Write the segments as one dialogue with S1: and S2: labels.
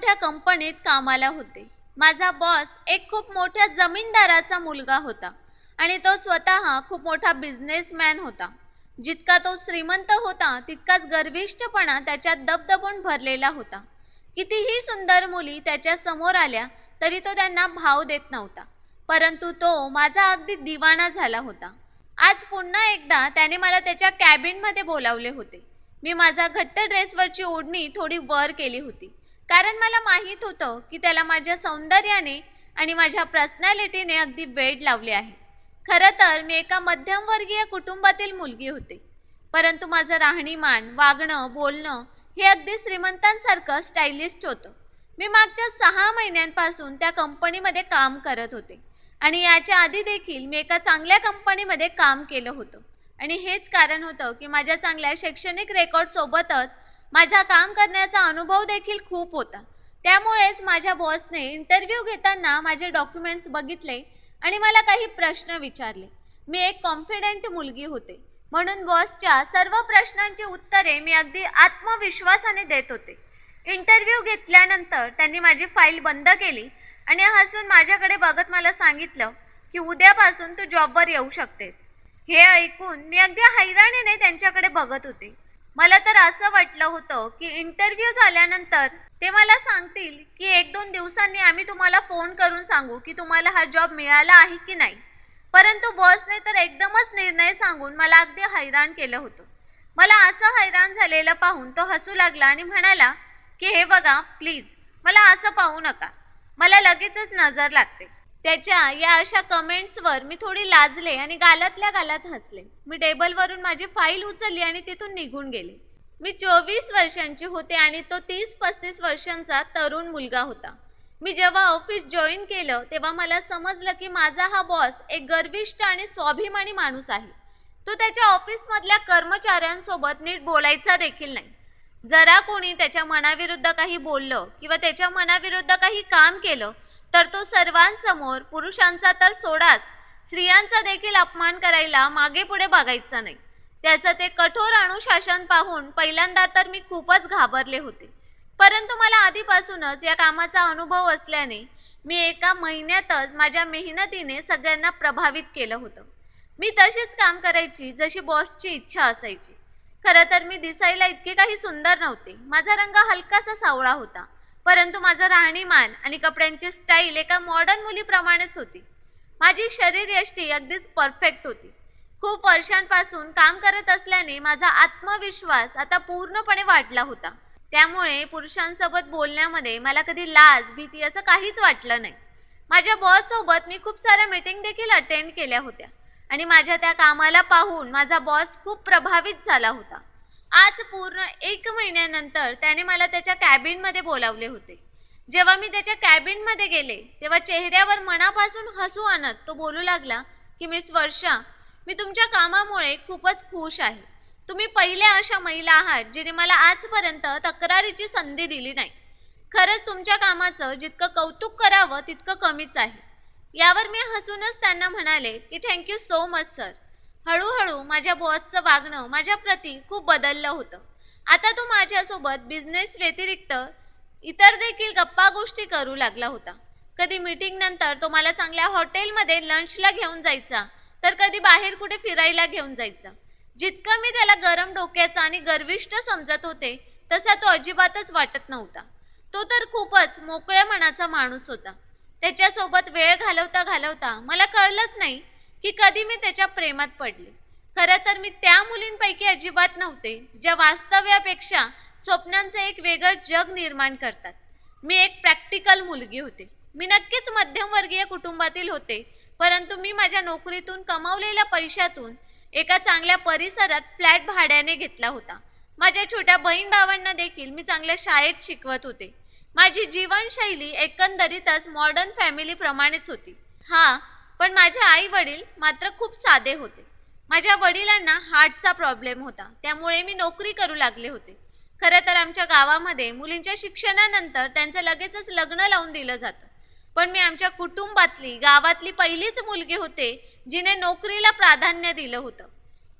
S1: मोठ्या कंपनीत कामाला होते. माझा बॉस एक खूप मोठ्या जमीनदाराचा मुलगा होता आणि तो स्वतः खूप मोठा बिझनेसमॅन होता. जितका तो श्रीमंत होता तितकाच गर्विष्ठपणा त्याच्यात दबदबून भरलेला होता. कितीही सुंदर मुली त्याच्यासमोर आल्या तरी तो त्यांना भाव देत नव्हता. परंतु तो माझा अगदी दिवाणा झाला होता. आज पुन्हा एकदा त्याने मला त्याच्या कॅबिनमध्ये बोलावले होते. मी माझा घट्ट ड्रेसवरची ओढणी थोडी वर केली होती. कारण मला माहीत होतं की त्याला माझ्या सौंदर्याने आणि माझ्या पर्सनॅलिटीने अगदी वेड लावले आहे. खरं तर मी एका मध्यमवर्गीय कुटुंबातील मुलगी होते. परंतु माझं राहणीमान वागणं बोलणं हे अगदी श्रीमंतांसारखं स्टायलिस्ट होतं. मी मागच्या सहा महिन्यांपासून त्या कंपनीमध्ये काम करत होते. आणि याच्या आधी देखील मी एका चांगल्या कंपनीमध्ये काम केलं होतं. आणि हेच कारण होतं की माझ्या चांगल्या शैक्षणिक रेकॉर्डसोबतच माझा काम करण्याचा अनुभव देखील खूप होता. त्यामुळेच माझ्या बॉसने इंटरव्ह्यू घेताना माझे डॉक्युमेंट्स बघितले आणि मला काही प्रश्न विचारले. मी एक कॉन्फिडेंट मुलगी होते. म्हणून बॉसच्या सर्व प्रश्नांची उत्तरे मी अगदी आत्मविश्वासाने देत होते. इंटरव्ह्यू घेतल्यानंतर त्यांनी माझी फाईल बंद केली आणि हसून माझ्याकडे बघत मला सांगितलं की उद्यापासून तू जॉबवर येऊ शकतेस. हे ऐकून मी अगदी हैराणीने त्यांच्याकडे बघत होते. मला तर असं वाटलं होतं की इंटरव्ह्यू झाल्यानंतर ते मला सांगतील की एक दोन दिवसांनी आम्ही तुम्हाला फोन करून सांगू की तुम्हाला हा जॉब मिळाला आहे की नाही. परंतु बॉसने तर एकदमच निर्णय सांगून मला अगदी हैराण केलं होतं. मला असं हैराण झालेलं पाहून तो हसू लागला आणि म्हणाला की हे बघा प्लीज मला असं पाहू नका. मला लगेचच नजर लागते. त्याच्या या अशा कमेंट्सवर मी थोडी लाजले आणि गालातल्या गालात हसले. मी टेबलवरून माझी फाईल उचलली आणि तिथून निघून गेले. मी चोवीस वर्षांची होते आणि तो तीस पस्तीस वर्षांचा तरुण मुलगा होता. मी जेव्हा ऑफिस जॉईन केलं तेव्हा मला समजलं की माझा हा बॉस एक गर्विष्ठ आणि स्वाभिमानी माणूस आहे. तो त्याच्या ऑफिसमधल्या कर्मचाऱ्यांसोबत नीट बोलायचा देखील नाही. जरा कोणी त्याच्या मनाविरुद्ध काही बोललं किंवा त्याच्या मनाविरुद्ध काही काम केलं तर तो सर्वांसमोर पुरुषांचा तर सोडाच. स्त्रियांचा देखील अपमान करायला मागे पुढे बघायचा नाही. त्याचं ते कठोर अनुशासन पाहून पहिल्यांदा तर मी खूपच घाबरले होते. परंतु मला आधीपासूनच या कामाचा अनुभव असल्याने मी एका महिन्यातच माझ्या मेहनतीने सगळ्यांना प्रभावित केलं होतं. मी तशीच काम करायची जशी बॉसची इच्छा असायची. खरं तर मी दिसायला इतके काही सुंदर नव्हते. माझा रंग हलकासा सावळा होता. परंतु माझं राहणीमान आणि कपड्यांची स्टाईल एका मॉडर्न मुलीप्रमाणेच होती. माझी शरीरयष्टी अगदीच परफेक्ट होती. खूप वर्षांपासून काम करत असल्याने माझा आत्मविश्वास आता पूर्णपणे वाढला होता. त्यामुळे पुरुषांसोबत बोलण्यामध्ये मला कधी लाज भीती असं काहीच वाटलं नाही. माझ्या बॉससोबत मी खूप साऱ्या मीटिंग देखील अटेंड केल्या होत्या. आणि माझ्या त्या कामाला पाहून माझा बॉस खूप प्रभावित झाला होता. आज पूर्ण एक महिन्यानंतर त्याने मला त्याच्या कॅबिनमध्ये बोलावले होते. जेव्हा मी त्याच्या कॅबिनमध्ये गेले तेव्हा चेहऱ्यावर मनापासून हसू आणत तो बोलू लागला की मिस वर्षा मी तुमच्या कामामुळे खूपच खुश आहे. तुम्ही पहिल्या अशा महिला आहात जिने मला आजपर्यंत तक्रारीची संधी दिली नाही. खरंच तुमच्या कामाचं जितकं कौतुक करावं तितकं कमीच आहे. यावर मी हसूनच त्यांना म्हणाले की थँक्यू सो मच सर. हळूहळू माझ्या बॉसचं वागणं माझ्याप्रती खूप बदललं होतं. आता तो माझ्यासोबत बिझनेस व्यतिरिक्त इतर देखील गप्पा गोष्टी करू लागला होता. कधी मिटिंगनंतर तो मला चांगल्या हॉटेलमध्ये लंचला घेऊन जायचा तर कधी बाहेर कुठे फिरायला घेऊन जायचा. जितकं मी त्याला गरम डोक्याचा आणि गर्विष्ट समजत होते तसा तो अजिबातच वाटत नव्हता. तो तर खूपच मोकळ्या मनाचा माणूस होता. त्याच्यासोबत वेळ घालवता घालवता मला कळलंच नाही की कधी मी त्याच्या प्रेमात पडले. खरं तर मी त्या मुलींपैकी अजिबात नव्हते ज्या वास्तव्यापेक्षा स्वप्नांचं एक वेगळं जग निर्माण करतात. मी एक प्रॅक्टिकल मुलगी होते. मी नक्कीच मध्यमवर्गीय कुटुंबातील होते परंतु मी माझ्या नोकरीतून कमावलेल्या पैशातून एका चांगल्या परिसरात फ्लॅट भाड्याने घेतला होता. माझ्या छोट्या बहीण भावांना देखील मी चांगल्या शाळेत शिकवत होते. माझी जीवनशैली एकंदरीतच मॉडर्न फॅमिलीप्रमाणेच होती. हा पण माझे आई वडील मात्र खूप साधे होते. माझ्या वडिलांना हार्टचा प्रॉब्लेम होता त्यामुळे मी नोकरी करू लागले होते. खरं तर आमच्या गावामध्ये मुलींच्या शिक्षणानंतर त्यांचं लगेचच लग्न लावून दिलं जातं. पण मी आमच्या कुटुंबातली गावातली पहिलीच मुलगी होते जिने नोकरीला प्राधान्य दिलं होतं.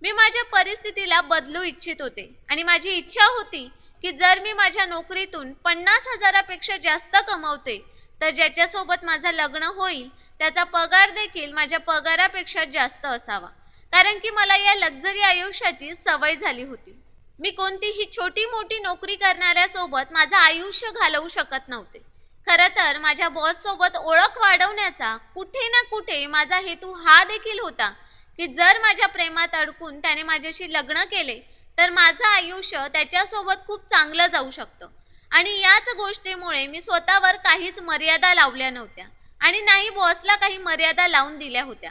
S1: मी माझ्या परिस्थितीला बदलू इच्छित होते आणि माझी इच्छा होती की जर मी माझ्या नोकरीतून पन्नास हजारापेक्षा जास्त कमवते तर ज्याच्यासोबत माझं लग्न होईल त्याचा पगार देखील माझ्या पगारापेक्षा जास्त असावा. कारण की मला या लक्झरी आयुष्याची सवय झाली होती. मी कोणतीही छोटी मोठी नोकरी करणाऱ्यासोबत माझं आयुष्य घालवू शकत नव्हते. खरं तर माझ्या बॉससोबत ओळख वाढवण्याचा कुठे ना कुठे माझा हेतू हा देखील होता की जर माझ्या प्रेमात अडकून त्याने माझ्याशी लग्न केले तर माझं आयुष्य त्याच्यासोबत खूप चांगलं जाऊ शकतं. आणि याच गोष्टीमुळे मी स्वतःवर काहीच मर्यादा लावल्या नव्हत्या. आणि नाही बॉसला काही मर्यादा लावून दिल्या होत्या.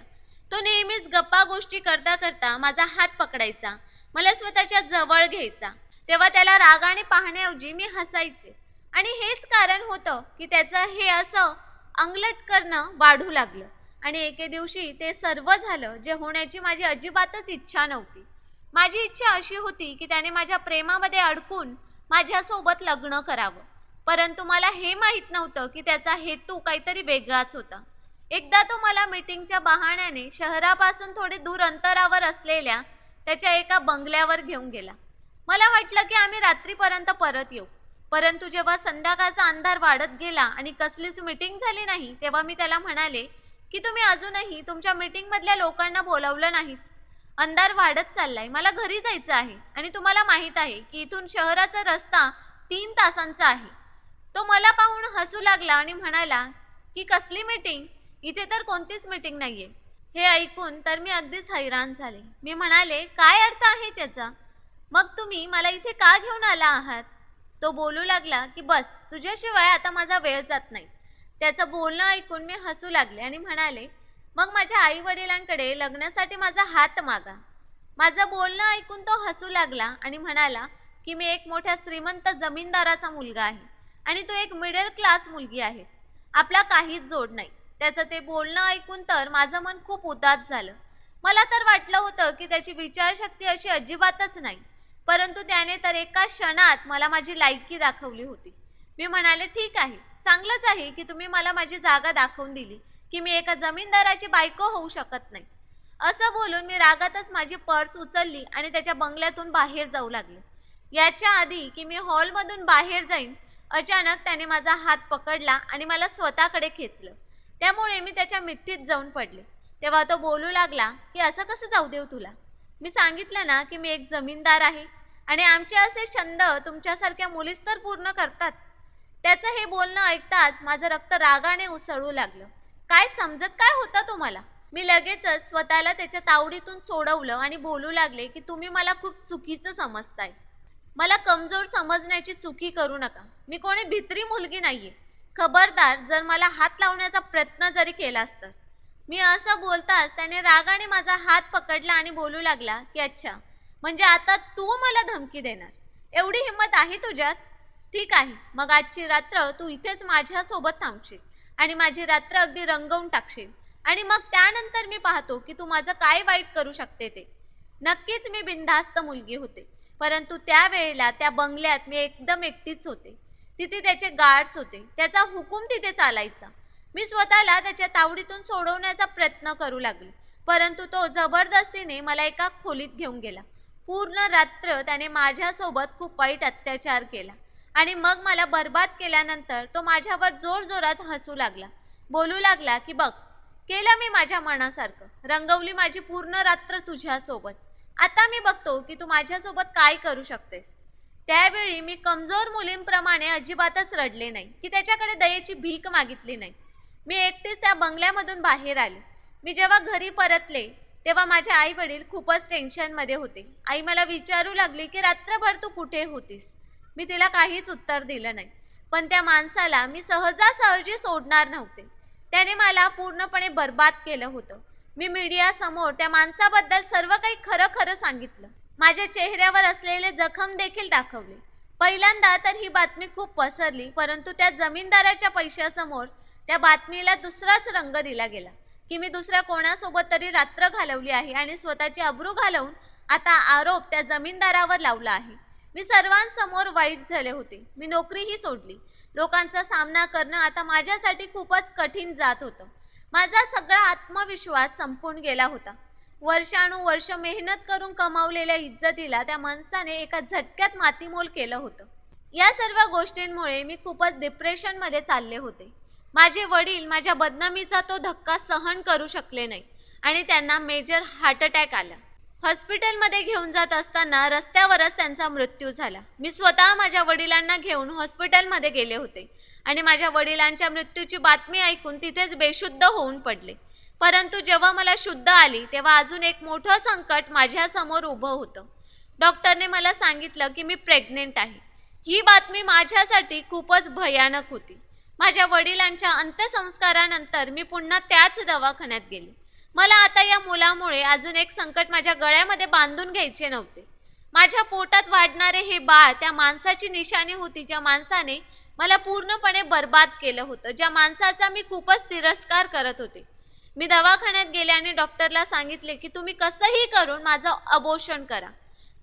S1: तो नेहमीच गप्पा गोष्टी करता करता माझा हात पकडायचा मला स्वतःच्या जवळ घ्यायचा. तेव्हा त्याला रागाने पाहण्याऐवजी मी हसायचे. आणि हेच कारण होतं की त्याचं हे असं अंगलट करणं वाढू लागलं. आणि एके दिवशी ते सर्व झालं जे होण्याची माझी अजिबातच इच्छा नव्हती. माझी इच्छा अशी होती की त्याने माझ्या प्रेमामध्ये अडकून माझ्यासोबत लग्न करावं. परंतु मला हे माहीत नव्हतं की त्याचा हेतू काहीतरी वेगळाच होता. एकदा तो मला मीटिंगच्या बहाण्याने शहरापासून थोडे दूर अंतरावर असलेल्या त्याच्या एका बंगल्यावर घेऊन गेला. मला वाटलं की आम्ही रात्रीपर्यंत परत येऊ. परंतु जेव्हा संध्याकाळचा अंधार वाढत गेला आणि कसलीच मीटिंग झाली नाही तेव्हा मी त्याला म्हणाले की तुम्ही अजूनही तुमच्या मीटिंगमधल्या लोकांना बोलावलं नाहीत. अंधार वाढत चाललाय. मला घरी जायचं आहे आणि तुम्हाला माहीत आहे की इथून शहराचा रस्ता तीन तासांचा आहे. तो मला पाहून हसू लागला आणि म्हणाला की कसली मीटिंग इथे तर कोणतीच मीटिंग नाहीये. हे ऐकून तर मी अगदीच हैराण झाले. मी म्हणाले काय अर्थ आहे त्याचा? मग तुम्ही मला इथे का घेऊन आला आहात? तो बोलू लागला की बस तुझ्याशिवाय आता माझा वेळ जात नाही. त्याचं बोलणं ऐकून मी हसू लागले आणि म्हणाले मग माझ्या आई वडिलांकडे लग्नासाठी माझा हात मागा. माझं बोलणं ऐकून तो हसू लागला आणि म्हणाला की मी एक मोठ्या श्रीमंत जमीनदाराचा मुलगा आहे. आणि तू एक मिडल क्लास मुलगी आहेस. आपला काहीच जोड नाही. त्याचं ते बोलणं ऐकून तर माझं मन खूप उदास झालं. मला तर वाटलं होतं की त्याची विचारशक्ती अशी अजिबातच नाही. परंतु त्याने तर एका क्षणात मला माझी लायकी दाखवली होती. मी म्हणाले ठीक आहे. चांगलंच आहे की तुम्ही मला माझी जागा दाखवून दिली की मी एका जमीनदाराची बायको होऊ शकत नाही. असं बोलून मी रागातच माझी पर्स उचलली आणि त्याच्या बंगल्यातून बाहेर जाऊ लागले. याच्या आधी की मी हॉलमधून बाहेर जाईन अचानक त्याने माझा हात पकडला आणि मला स्वतःकडे खेचलं. त्यामुळे मी त्याच्या मिठीत जाऊन पडले. तेव्हा तो बोलू लागला की असं कसं जाऊ देऊ तुला? मी सांगितलं ना की मी एक जमीनदार आहे आणि आमचे असे छंद तुमच्यासारख्या मुलीच तर पूर्ण करतात. त्याचं हे बोलणं ऐकताच माझं रक्त रागाने उसळू लागलं. काय समजत? काय होतं तुम्हाला? मी लगेचच स्वतःला त्याच्या तावडीतून सोडवलं आणि बोलू लागले की तुम्ही मला खूप चुकीचं समजताय. मला कमजोर समजण्याची चुकी करू नका. मी कोणी भित्री मुलगी नाही आहे खबरदार जर मला हात लावण्याचा प्रयत्न जरी केलास तर मी असं बोलताच त्याने रागाने माझा हात पकडला आणि बोलू लागला की अच्छा म्हणजे आता तू मला धमकी देणार? एवढी हिंमत आहे तुझ्यात? ठीक आहे. मग आजची रात्र तू इथेच माझ्यासोबत थांबशील आणि माझी रात्र अगदी रंगवून टाकशील. आणि मग त्यानंतर मी पाहतो की तू माझं काय वाईट करू शकते ते. नक्कीच मी बिनधास्त मुलगी होते. परंतु त्यावेळेला त्या बंगल्यात मी एकदम एकटीच होते. तिथे त्याचे गार्ड्स होते. त्याचा हुकूम तिथे चालायचा. मी स्वतःला त्याच्या तावडीतून सोडवण्याचा प्रयत्न करू लागले. परंतु तो जबरदस्तीने मला एका खोलीत घेऊन गेला. पूर्ण रात्र त्याने माझ्यासोबत खूप वाईट अत्याचार केला. आणि मग मला बर्बाद केल्यानंतर तो माझ्यावर जोरजोरात हसू लागला. बोलू लागला की बघ केलं मी माझ्या मनासारखं. रंगवली माझी पूर्ण रात्र तुझ्यासोबत. आता मी बघतो की तू माझ्यासोबत काय करू शकतेस. त्यावेळी मी कमजोर मुलींप्रमाणे अजिबातच रडले नाही की त्याच्याकडे दयेची भीक मागितली नाही. मी एकटीच त्या बंगल्यामधून बाहेर आले. मी जेव्हा घरी परतले तेव्हा माझे आई वडील खूपच टेन्शनमध्ये होते. आई मला विचारू लागली की रात्रभर तू कुठे होतीस? मी तिला काहीच उत्तर दिलं नाही. पण त्या माणसाला मी सहजासहजी सोडणार नव्हते. त्याने मला पूर्णपणे बर्बाद केलं होतं. मी मीडियासमोर त्या माणसाबद्दल सर्व काही खरं खरं सांगितलं. माझ्या चेहऱ्यावर असलेले जखम देखील दाखवले. पहिल्यांदा तर ही बातमी खूप पसरली परंतु त्या जमीनदाराच्या पैशासमोर त्या बातमीला दुसराच रंग दिला गेला की मी दुसऱ्या कोणासोबत तरी रात्र घालवली आहे आणि स्वतःची अब्रू घालवून आता आरोप त्या जमीनदारावर लावला आहे. मी सर्वांसमोर वाईट झाले होते. मी नोकरीही सोडली. लोकांचा सामना करणं आता माझ्यासाठी खूपच कठीण जात होतं. माझा सगळा आत्मविश्वास संपून गेला होता. वर्षानुवर्ष मेहनत करून कमावलेल्या इज्जतीला त्या माणसाने एका झटक्यात मातीमोल केलं होतं. या सर्व गोष्टींमुळे मी खूपच डिप्रेशनमध्ये चालले होते. माझे वडील माझ्या बदनामीचा तो धक्का सहन करू शकले नाही आणि त्यांना मेजर हार्ट अटॅक आला. हॉस्पिटलमध्ये घेऊन जात असताना रस्त्यावरच त्यांचा मृत्यू झाला. मी स्वतः माझ्या वडिलांना घेऊन हॉस्पिटलमध्ये गेले होते. आणि माझ्या वडिलांच्या मृत्यूची बातमी ऐकून तिथेच बेशुद्ध होऊन पडले. परंतु जेव्हा मला शुद्ध आली तेव्हा अजून एक मोठं संकट माझ्यासमोर उभं होतं. डॉक्टरने मला सांगितलं की मी प्रेग्नेंट आहे. ही बातमी माझ्यासाठी खूपच भयानक होती. माझ्या वडिलांच्या अंत्यसंस्कारानंतर मी पुन्हा त्याच दवाखान्यात गेले. मला आता या मुलामुळे अजून एक संकट माझ्या गळ्यामध्ये बांधून घ्यायचे नव्हते. माझ्या पोटात वाढणारे हे बाळ त्या माणसाची निशाणी होती ज्या माणसाने मला पूर्णपणे बर्बाद केलं होतं. ज्या माणसाचा मी खूपच तिरस्कार करत होते. मी दवाखान्यात गेले आणि डॉक्टरला सांगितले की तुम्ही कसंही करून माझं अबोषण करा.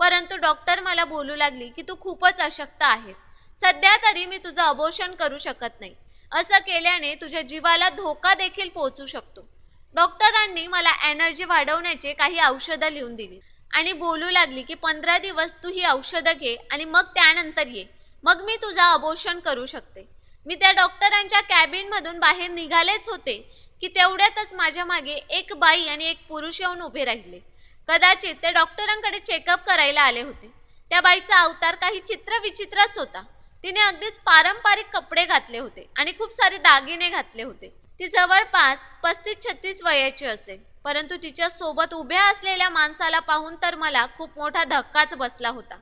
S1: परंतु डॉक्टर मला बोलू लागली की तू खूपच अशक्त आहेस. सध्या तरी मी तुझं अबोषण करू शकत नाही. असं केल्याने तुझ्या जीवाला धोका देखील पोहोचू शकतो. डॉक्टरांनी मला एनर्जी वाढवण्याचे काही औषधं लिहून दिली आणि बोलू लागली की पंधरा दिवस तू ही औषधं घे आणि मग त्यानंतर ये. मग मी तुझं अबोषण करू शकते. मी त्या डॉक्टरांच्या कॅबिनमधून बाहेर निघालेच होते की तेवढ्यातच माझ्या मागे एक बाई आणि एक पुरुष येऊन उभे राहिले. कदाचित ते डॉक्टरांकडे चेकअप करायला आले होते. त्या बाईचा अवतार काही चित्र विचित्रच होता. तिने अगदीच पारंपरिक कपडे घातले होते आणि खूप सारे दागिने घातले होते. ती जवळपास पस्तीस छत्तीस वयाची असेल परंतु तिच्या सोबत उभ्या असलेल्या माणसाला पाहून तर मला खूप मोठा धक्काच बसला होता.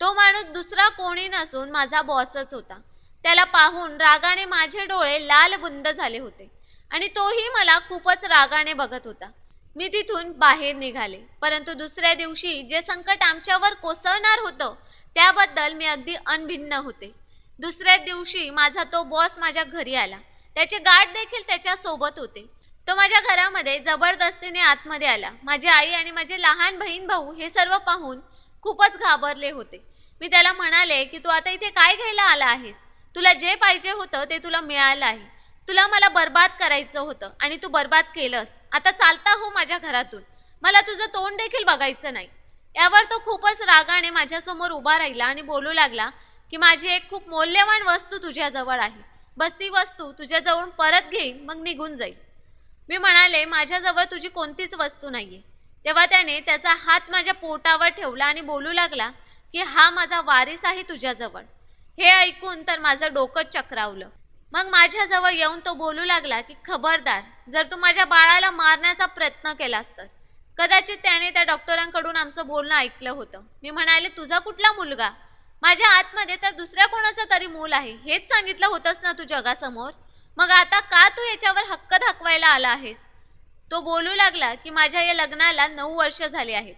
S1: तो माणूस दुसरा कोणी नसून माझा बॉसच होता. त्याला पाहून रागाने माझे डोळे लाल बुंद झाले होते आणि तोही मला खूपच रागाने बघत होता. मी तिथून बाहेर निघाले परंतु दुसऱ्या दिवशी जे संकट आमच्यावर कोसळणार होतं त्याबद्दल मी अगदी अनभिन्न होते. दुसऱ्या दिवशी माझा तो बॉस माझ्या घरी आला. त्याचे गाठ देखील त्याच्यासोबत होते. तो माझ्या घरामध्ये जबरदस्तीने आतमध्ये आला. माझी आई आणि माझे लहान बहीण भाऊ हे सर्व पाहून खूपच घाबरले होते. मी त्याला म्हणाले की तू आता इथे काय घ्यायला आला आहेस? तुला जे पाहिजे होतं ते तुला मिळालं आहे तुला मला बर्बाद करायचं होतं आणि तू बर्बाद केलंस. आता चालता हो माझ्या घरातून. मला तुझं तोंड देखील बघायचं नाही. यावर तो खूपच रागाने माझ्यासमोर उभा राहिला आणि बोलू लागला की माझी एक खूप मौल्यवान वस्तू तुझ्याजवळ आहे. बस ती वस्तू तुझ्याजवळून परत घेईन मग निघून जाईल. मी म्हणाले माझ्याजवळ तुझी कोणतीच वस्तू नाही आहे तेव्हा त्याने त्याचा हात माझ्या पोटावर ठेवला आणि बोलू लागला की हा माझा वारीस आहे तुझ्याजवळ. हे ऐकून तर माझं डोकं चक्रावलं. मग माझ्याजवळ येऊन तो बोलू लागला की खबरदार जर तू माझ्या बाळाला मारण्याचा प्रयत्न केलास तर. कदाचित त्याने त्या डॉक्टरांकडून आमचं बोलणं ऐकलं होतं. मी म्हणाले तुझा कुठला मुलगा? माझ्या आतमध्ये तर दुसऱ्या कोणाचं तरी मूल आहे. हेच सांगितलं होतंस ना तू जगासमोर? मग आता का तू याच्यावर हक्क दाखवायला आला आहेस? तो बोलू लागला की माझ्या या लग्नाला नऊ वर्ष झाली आहेत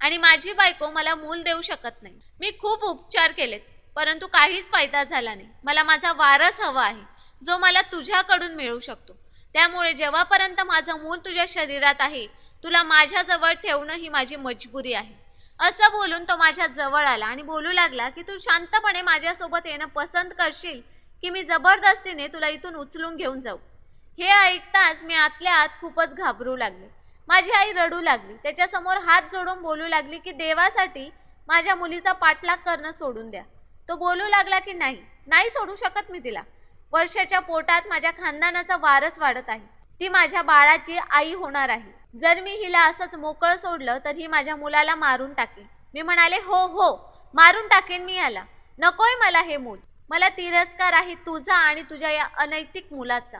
S1: आणि माझी बायको मला मूल देऊ शकत नाही. मी खूप उपचार केलेत परंतु काहीच फायदा झाला नाही. मला माझा वारस हवा आहे जो मला तुझ्याकडून मिळू शकतो. त्यामुळे जेव्हापर्यंत माझं मूल तुझ्या शरीरात आहे तुला माझ्याजवळ ठेवणं ही माझी मजबुरी आहे. असं बोलून तो माझ्या जवळ आला आणि बोलू लागला की तू शांतपणे माझ्यासोबत येणं पसंत करशील की मी जबरदस्तीने तुला इथून उचलून घेऊन जाऊ. हे ऐकताच मी आतल्या आत खूपच घाबरू लागले. माझी आई रडू लागली. त्याच्यासमोर हात जोडून बोलू लागली की देवासाठी माझ्या मुलीचा पाठलाग करणं सोडून द्या. तो बोलू लागला की नाही नाही सोडू शकत मी तिला. वर्षाच्या पोटात माझ्या खानदानाचा वारस वाढत आहे. ती माझ्या बाळाची आई होणार आहे. जर मी हिला असंच मोकळं सोडलं तर ही माझ्या मुलाला मारून टाकेल. मी म्हणाले हो हो मारून टाकेन मी याला. नकोय मला हे मूल. मला तिरस्कार आहे तुझा आणि तुझ्या या अनैतिक मुलाचा.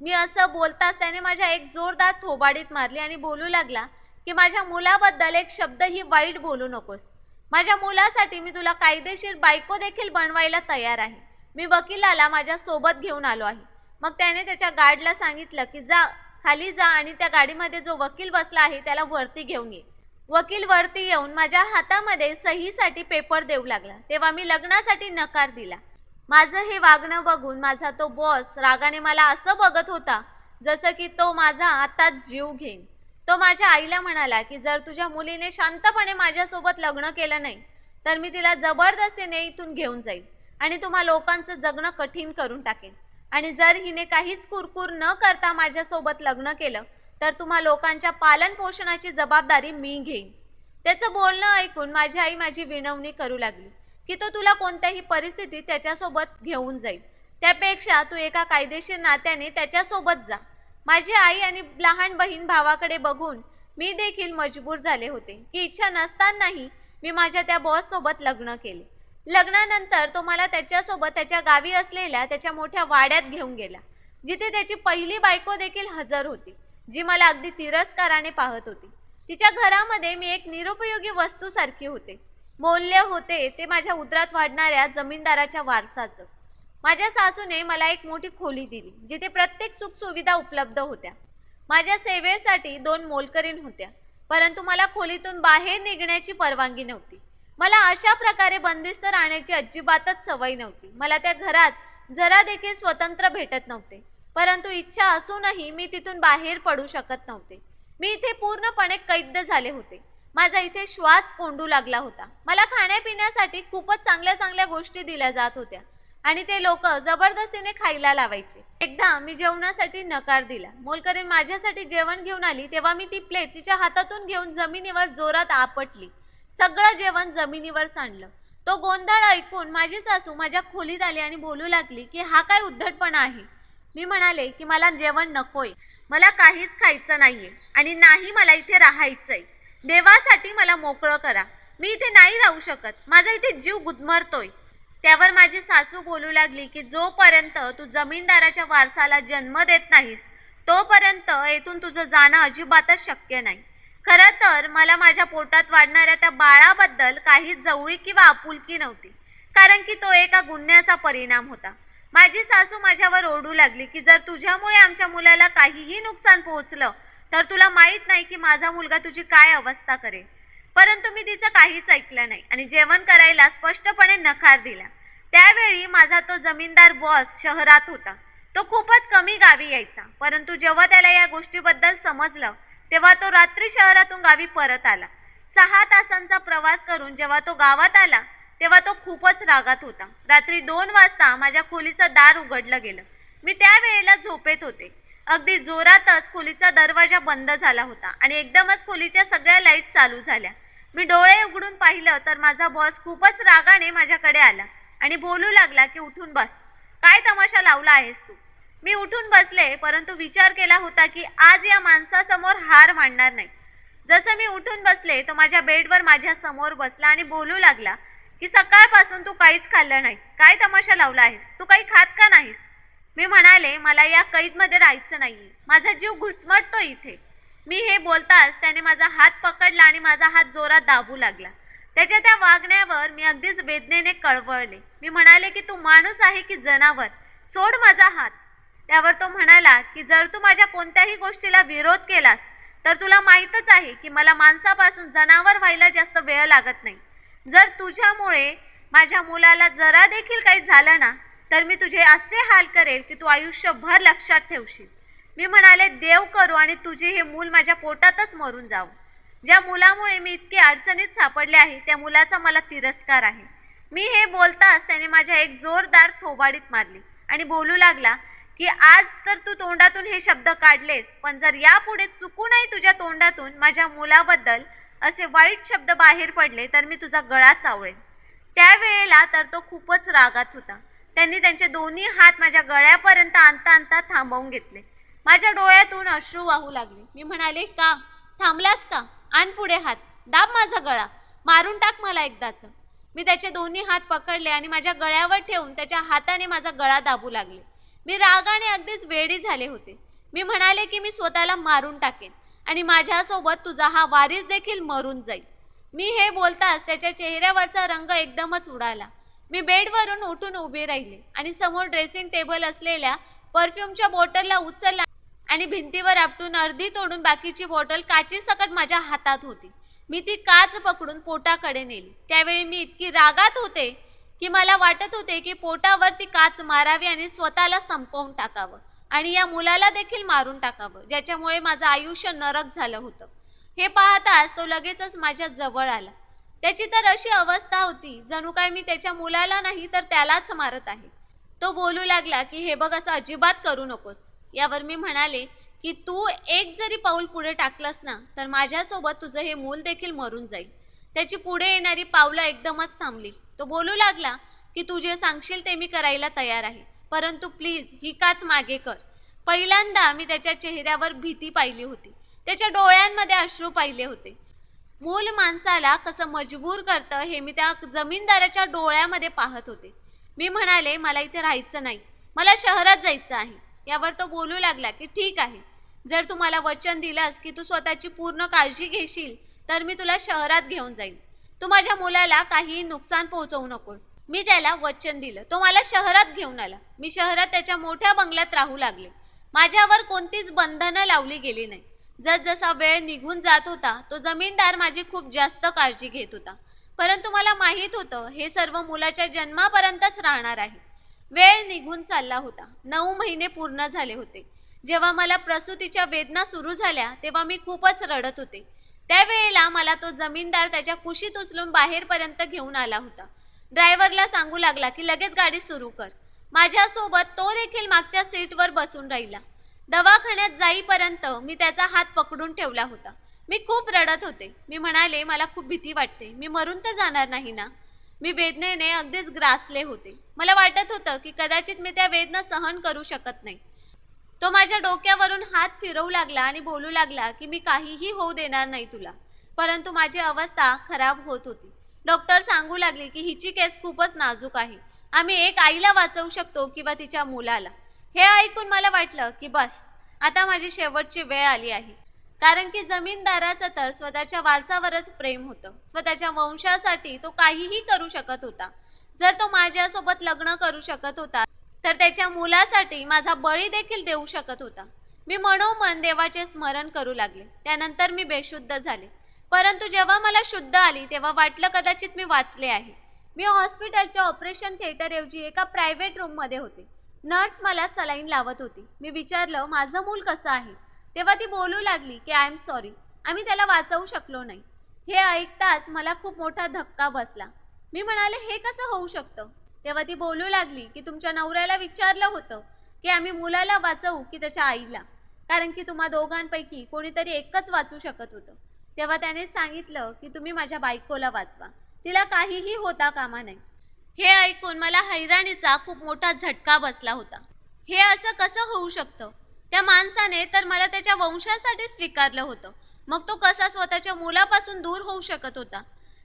S1: मी असं बोलताच त्याने माझ्या एक जोरदार थोबाडीत मारली आणि बोलू लागला की माझ्या मुलाबद्दल एक शब्दही वाईट बोलू नकोस. माझ्या मुलासाठी मी तुला कायदेशीर बायको देखील बनवायला तयार आहे. मी वकिलाला माझ्या सोबत घेऊन आलो आहे. मग त्याने त्याच्या गार्डला सांगितलं की जा खाली जा आणि त्या गाडीमध्ये जो वकील बसला आहे त्याला वरती घेऊन ये. वकील वरती येऊन माझ्या हातामध्ये सहीसाठी पेपर देऊ लागला. तेव्हा मी लग्नासाठी नकार दिला. माझं हे वागणं बघून माझा तो बॉस रागाने मला असं बघत होता जसं की तो माझा आताच जीव घेईन. तो माझ्या आईला म्हणाला की जर तुझ्या मुलीने शांतपणे माझ्यासोबत लग्न केलं नाही तर मी तिला जबरदस्तीने इथून घेऊन जाईल आणि तुम्हा लोकांचं जगणं कठीण करून टाकेन. आणि जर हिने काहीच कुरकुर न करता माझ्यासोबत लग्न केलं तर तुम्हा लोकांच्या पालनपोषणाची जबाबदारी मी घेईन. त्याचं बोलणं ऐकून माझी आई माझी विनवणी करू लागली. की तो तुला कोणत्याही परिस्थितीत त्याच्यासोबत घेऊन जाईल. त्यापेक्षा तू एका कायदेशीर नात्याने त्याच्यासोबत जा. माझी आई आणि लहान बहीण भावाकडे बघून मी देखील मजबूर झाले होते की इच्छा नसतानाही मी माझ्या त्या बॉससोबत लग्न केले. लग्नानंतर तो मला त्याच्यासोबत त्याच्या गावी असलेल्या त्याच्या मोठ्या वाड्यात घेऊन गेला जिथे त्याची पहिली बायको देखील हजर होती जी मला अगदी तिरस्काराने पाहत होती. तिच्या घरामध्ये मी एक निरुपयोगी वस्तूसारखी होते. मौल्य होते ते माझ्या उदरात वाढणाऱ्या जमीनदाराच्या वारसाचं. माझ्या सासूने मला एक मोठी खोली दिली जिथे प्रत्येक सुखसुविधा उपलब्ध होत्या. माझ्या सेवेसाठी दोन मोलकरीण होत्या परंतु मला खोलीतून बाहेर निघण्याची परवानगी नव्हती. मला अशा प्रकारे बंदिस्त राहण्याची अजिबातच सवय नव्हती. मला त्या घरात जरा देखील स्वतंत्र भेटत नव्हते परंतु इच्छा असूनही मी तिथून बाहेर पडू शकत नव्हते. मी इथे पूर्णपणे कैद झाले होते. माझा इथे श्वास कोंडू लागला होता. मला खाण्यापिण्यासाठी खूपच चांगल्या चांगल्या गोष्टी दिल्या जात होत्या आणि ते लोक जबरदस्तीने खायला लावायचे. एकदा मी जेवणासाठी नकार दिला. मोलकरीन माझ्यासाठी जेवण घेऊन आली तेव्हा मी ती प्लेट तिच्या हातातून घेऊन जमिनीवर जोरात आपटली. सगळं जेवण जमिनीवर सांडलं. तो गोंधळ ऐकून माझी सासू माझ्या खोलीत आली आणि बोलू लागली की हा काय उद्धटपणा आहे? मी म्हणाले की मला जेवण नकोय. मला काहीच खायचं नाहीये आणि नाही मला इथे राहायचंय. देवासाठी मला मोकळं करा. मी इथे नाही राहू शकत. माझा इथे जीव गुदमरतोय. त्यावर माझी सासू बोलू लागली की जोपर्यंत तू जमीनदाराच्या वारसाला जन्म देत नाहीस तोपर्यंत येथून तुझं जाणं अजिबातच शक्य नाही. खरं तर मला माझ्या पोटात वाढणाऱ्या त्या बाळाबद्दल काही जवळी किंवा आपुलकी नव्हती कारण की तो एका गुन्ह्याचा परिणाम होता. माझी सासू माझ्यावर ओरडू लागली की जर तुझ्यामुळे आमच्या मुलाला काहीही नुकसान पोहोचलं तर तुला माहीत नाही की माझा मुलगा तुझी काय अवस्था करेल. परंतु मी तिचं काहीच ऐकलं नाही आणि जेवण करायला स्पष्टपणे नकार दिला. त्यावेळी माझा तो जमीनदार बॉस शहरात होता. तो खूपच कमी गावी यायचा. परंतु जेव्हा त्याला या गोष्टीबद्दल समजलं तेव्हा तो रात्री शहरातून गावी परत आला. सहा तासांचा प्रवास करून जेव्हा तो गावात आला तेव्हा तो खूपच रागात होता. रात्री दोन वाजता माझ्या खोलीचं दार उघडलं गेलं. मी त्यावेळेला झोपेत होते. अगदी जोरातच खोलीचा दरवाजा बंद झाला होता आणि एकदमच खोलीच्या सगळ्या लाइट चालू झाल्या. मी डोळे उघडून पाहिलं तर माझा बॉस खूपच रागाने माझ्याकडे आला आणि बोलू लागला की उठून बस. काय तमाशा लावला आहेस तू? मी उठून बसले परंतु विचार केला होता की आज या माणसासमोर हार मांडणार नाही. जसं मी उठून बसले तो माझ्या बेडवर माझ्यासमोर बसला आणि बोलू लागला की सकाळपासून तू काहीच खाल्लं नाहीस. काय तमाशा लावला आहेस? तू काही खात का नाहीस? मी म्हणाले मला या कैदमध्ये राहायचं नाही माझा जीव घुसमटतो इथे. मी हे बोलताच त्याने माझा हात पकडला आणि माझा हात जोरात दाबू लागला. त्याच्या त्या वागण्यावर मी अगदीच वेदनेने कळवळले. मी म्हणाले की तू माणूस आहे की जनावर? सोड माझा हात. त्यावर तो म्हणाला की जर तू माझ्या कोणत्याही गोष्टीला विरोध केलास तर तुला माहीतच आहे की मला माणसापासून जनावर व्हायला जास्त वेळ लागत नाही. जर तुझ्यामुळे माझ्या मुलाला जरा देखील काही झालं ना तर मी तुझे असे हाल करेल की तू आयुष्यभर लक्षात ठेवशील. मी म्हणाले देव करू आणि तुझे हे मूल माझ्या पोटातच मरून जाऊ. ज्या मुलामुळे मी इतके अडचणीत सापडले आहे त्या मुलाचा मला तिरस्कार आहे. मी हे बोलताच त्याने माझ्या एक जोरदार थोबाडीत मारली आणि बोलू लागला की आज तर तू तोंडातून हे शब्द काढलेस पण जर यापुढे चुकूनही तुझ्या तोंडातून माझ्या मुलाबद्दल असे वाईट शब्द बाहेर पडले तर मी तुझा गळा चावळेन. त्यावेळेला तर तो खूपच रागात होता. त्यांनी त्यांचे दोन्ही हात माझ्या गळ्यापर्यंत आणता आणता थांबवून घेतले. माझ्या डोळ्यातून अश्रू वाहू लागले. मी म्हणाले का? थांबलास का? आण पुढे हात. दाब माझा गळा. मारून टाक मला एकदाचं. मी त्याचे दोन्ही हात पकडले आणि माझ्या गळ्यावर ठेवून त्याच्या हाताने माझा गळा दाबू लागले. मी रागाने अगदीच वेडी झाले होते. मी म्हणाले की मी स्वतःला मारून टाकेन. आणि माझ्यासोबत तुझा हा वारीस देखील मरून जाईल. मी हे बोलताच त्याच्या चेहऱ्यावरचा रंग एकदमच उडाला. मी बेडवरून उठून उभे राहिले आणि समोर ड्रेसिंग टेबल असलेल्या परफ्यूमच्या बॉटलला उचलला आणि भिंतीवर आपटून अर्धी तोडून बाकीची बॉटल काची सकट माझ्या हातात होती. मी ती काच पकडून पोटाकडे नेली. त्यावेळी मी इतकी रागात होते की मला वाटत होते की पोटावर ती काच मारावी आणि स्वतःला संपवून टाकावं. आणि या मुलाला देखील मारून टाकावं. ज्याच्यामुळे माझं आयुष्य नरक झालं होतं. हे पाहताच तो लगेचच माझ्या जवळ आला. त्याची तर अशी अवस्था होती जणू काय मी त्याच्या मुलाला नाही तर त्यालाच मारत आहे. तो बोलू लागला की हे बघ असं अजिबात करू नकोस. यावर मी म्हणाले की तू एक जरी पाऊल पुढे टाकलंस ना तर माझ्यासोबत तुझं हे मूल देखील मरून जाईल. त्याची पुढे येणारी पावलं एकदमच थांबली. तो बोलू लागला की तू जे सांगशील ते मी करायला तयार आहे. परंतु प्लीज ही काच मागे कर. पहिल्यांदा मी त्याच्या चेहऱ्यावर भीती पाहिली होती. त्याच्या डोळ्यांमध्ये अश्रू पाहिले होते. मूल माणसाला कसं मजबूर करतं हे मी त्या जमीनदाराच्या डोळ्यामध्ये पाहत होते. मी म्हणाले मला इथे राहायचं नाही. मला शहरात जायचं आहे. यावर तो बोलू लागला की ठीक आहे. जर तू मला वचन दिलंस की तू स्वतःची पूर्ण काळजी घेशील तर मी तुला शहरात घेऊन जाईन. तू माझ्या मुलाला काहीही नुकसान पोहोचवू नकोस. मी त्याला वचन दिलं. तो मला शहरात घेऊन आला. मी शहरात त्याच्या मोठ्या बंगल्यात राहू लागले. माझ्यावर कोणतीच बंधनं लावली गेली नाही. जसजसा वेळ निघून जात होता तो जमीनदार माझी खूप जास्त काळजी घेत होता. परंतु मला माहीत होतं हे सर्व मुलाच्या जन्मापर्यंतच राहणार आहे. वेळ निघून चालला होता. नऊ महिने पूर्ण झाले होते. जेव्हा मला प्रसूतीच्या वेदना सुरू झाल्या तेव्हा मी खूपच रडत होते. त्यावेळेला मला तो जमीनदार त्याच्या कुशीत उचलून बाहेरपर्यंत घेऊन आला होता. ड्रायव्हरला सांगू लागला की लगेच गाडी सुरू कर. माझ्यासोबत तो देखील मागच्या सीटवर बसून राहिला. दवाखान्यात जाईपर्यंत मी त्याचा हात पकडून ठेवला होता. मी खूप रडत होते. मी म्हणाले मला खूप भीती वाटते. मी मरून तर जाणार नाही ना? मी वेदनेने अगदीच ग्रासले होते. मला वाटत होतं की कदाचित मी त्या वेदना सहन करू शकत नाही. तो माझ्या डोक्यावरून हात फिरवू लागला आणि बोलू लागला की मी काहीही होऊ देणार नाही तुला. परंतु माझी अवस्था खराब होत होती. डॉक्टर सांगू लागले की हिची केस खूपच नाजूक आहे. आम्ही एक आईला वाचवू शकतो किंवा तिच्या मुलाला. हे ऐकून मला वाटलं की बस आता माझी शेवटची वेळ आली आहे. कारण की जमीनदाराचं तर स्वतःच्या वारसावरच प्रेम होतं. स्वतःच्या वंशासाठी तो काहीही करू शकत होता. जर तो माझ्यासोबत लग्न करू शकत होता तर त्याच्या मुलासाठी माझा बळी देखील देऊ शकत होता. मी मनोमन देवाचे स्मरण करू लागले. त्यानंतर मी बेशुद्ध झाले. परंतु जेव्हा मला शुद्ध आली तेव्हा वाटलं कदाचित मी वाचले आहे. मी हॉस्पिटलच्या ऑपरेशन थिएटरऐवजी एका प्रायव्हेट रूममध्ये होते. नर्स मला सलाईन लावत होती. मी विचारलं माझं मूल कसं आहे? तेव्हा ती बोलू लागली की आय एम सॉरी. आम्ही त्याला वाचवू शकलो नाही. हे ऐकताच मला खूप मोठा धक्का बसला. मी म्हणाले हे कसं होऊ शकतं? तेव्हा ती बोलू लागली की तुमच्या नवऱ्याला विचारलं होतं की आम्ही मुलाला वाचवू की त्याच्या आईला? कारण की तुम्हा दोघांपैकी कोणीतरी एकच वाचू शकत होतं. तेव्हा त्याने सांगितलं की तुम्ही माझ्या बायकोला वाचवा. तिला काहीही होता कामा नाही हे ऐकून मला हैराणीचा खूप मोठा झटका बसला होता. हे असं कसं होऊ शकतं? त्या माणसाने तर मला त्याच्या वंशासाठी स्वीकारलं होतं. मग तो कसा स्वतःच्या मुलापासून दूर होऊ शकत होता?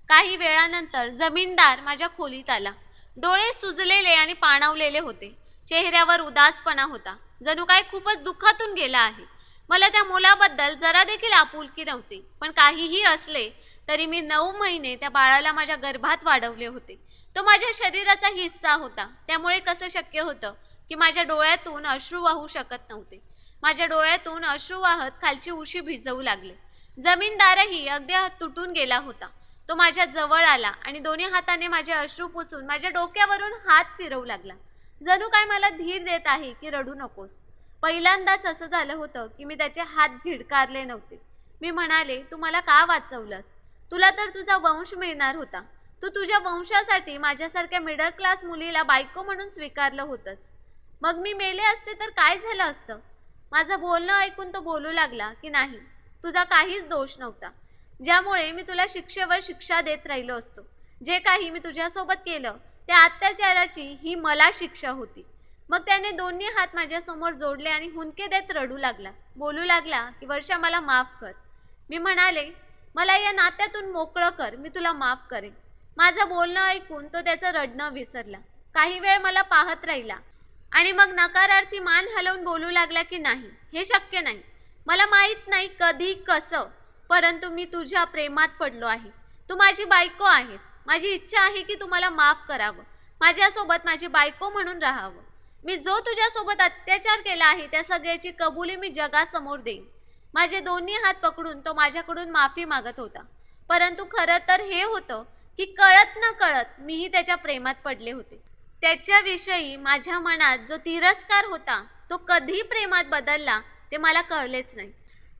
S1: काही वेळानंतर जमीनदार माझ्या खोलीत आला. डोळे सुजलेले आणि पाणावलेले होते. चेहऱ्यावर उदासपणा होता. जणू काय खूपच दुःखातून गेला आहे. मला त्या मुलाबद्दल जरा देखील आपुलकी नव्हती. पण काहीही असले तरी मी नऊ महिने त्या बाळाला माझ्या गर्भात वाढवले होते. तो माझ्या शरीराचा हिस्सा होता. त्यामुळे कसं शक्य होतं की माझ्या डोळ्यातून अश्रू वाहू शकत नव्हते. माझ्या डोळ्यातून अश्रू वाहत खालची उशी भिजवू लागले. जमीनदारही अगदी तुटून गेला होता. तो माझ्या जवळ आला आणि दोन्ही हाताने माझे अश्रू पुसून माझ्या डोक्यावरून हात फिरवू लागला. जणू काय मला धीर देत आहे की रडू नकोस. पहिल्यांदाच असं झालं होतं की मी त्याचे हात झिडकारले नव्हते. मी म्हणाले तू मला का वाचवलंस? तुला तर तुझा वंश मिळणार होता. तू तुझ्या वंशासाठी माझ्यासारख्या मिडल क्लास मुलीला बायको म्हणून स्वीकारलं होतंस. मग मी मेले असते तर काय झालं असतं? माझं बोलणं ऐकून तो बोलू लागला की नाही तुझा काहीच दोष नव्हता. ज्यामुळे मी तुला शिक्षेवर शिक्षा देत राहिलो असतो. जे काही मी तुझ्यासोबत केलं त्या अत्याचाराची ही मला शिक्षा होती. मग त्याने दोन्ही हात माझ्यासमोर जोडले आणि हुंदके देत रडू लागला. बोलू लागला की वर्षा मला माफ कर. मी म्हणाले मला या नात्यातून मोकळं कर मी तुला माफ करेन. माझं बोलणं ऐकून तो त्याचं रडणं विसरला. काही वेळ मला पाहत राहिला आणि मग नकारार्थी मान हलवून बोलू लागला की नाही हे शक्य नाही. मला माहीत नाही कधी कसं परंतु मी तुझ्या प्रेमात पडलो आहे. तू माझी बायको आहेस. माझी इच्छा आहे की तुम्हाला माफ करावं. माझ्यासोबत माझी बायको म्हणून राहावं. मी जो तुझ्यासोबत अत्याचार केला आहे त्या सगळ्याची कबुली मी जगासमोर देईन. माझे दोन्ही हात पकडून तो माझ्याकडून माफी मागत होता. परंतु खरं तर हे होतं की कळत न कळत मीही त्याच्या प्रेमात पडले होते. त्याच्याविषयी माझ्या मनात जो तिरस्कार होता तो कधी प्रेमात बदलला ते मला कळलेच नाही.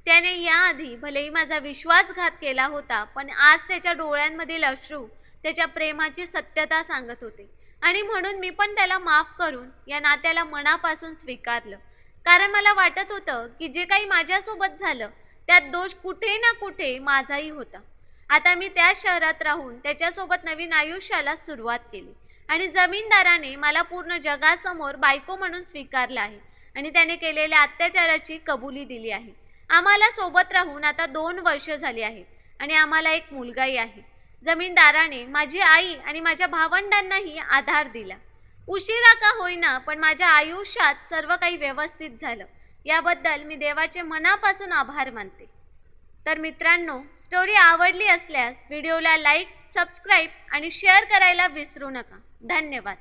S1: त्याने याआधी भलेही माझा विश्वासघात केला होता पण आज त्याच्या डोळ्यांमधील अश्रू त्याच्या प्रेमाची सत्यता सांगत होते. आणि म्हणून मी पण त्याला माफ करून या नात्याला मनापासून स्वीकारलं. कारण मला वाटत होतं की जे काही माझ्यासोबत झालं त्यात दोष कुठे ना कुठे माझाही होता. आता मी त्या शहरात राहून त्याच्यासोबत नवीन आयुष्याला सुरुवात केली. आणि जमीनदाराने मला पूर्ण जगासमोर बायको म्हणून स्वीकारलं आहे आणि त्याने केलेल्या अत्याचाराची कबुली दिली आहे. आम्हाला सोबत राहून आता दोन वर्ष झाली आहेत आणि आम्हाला एक मुलगाही आहे. जमीनदाराने माझी आई आणि माझ्या भावंडांनाही आधार दिला. उशिरा का होईना पण माझ्या आयुष्यात सर्व काही व्यवस्थित झालं. याबद्दल मी देवाचे मनापासून आभार मानते. तर मित्रांनो स्टोरी आवडली असल्यास व्हिडिओला लाईक सबस्क्राईब आणि शेअर करायला विसरू नका. धन्यवाद.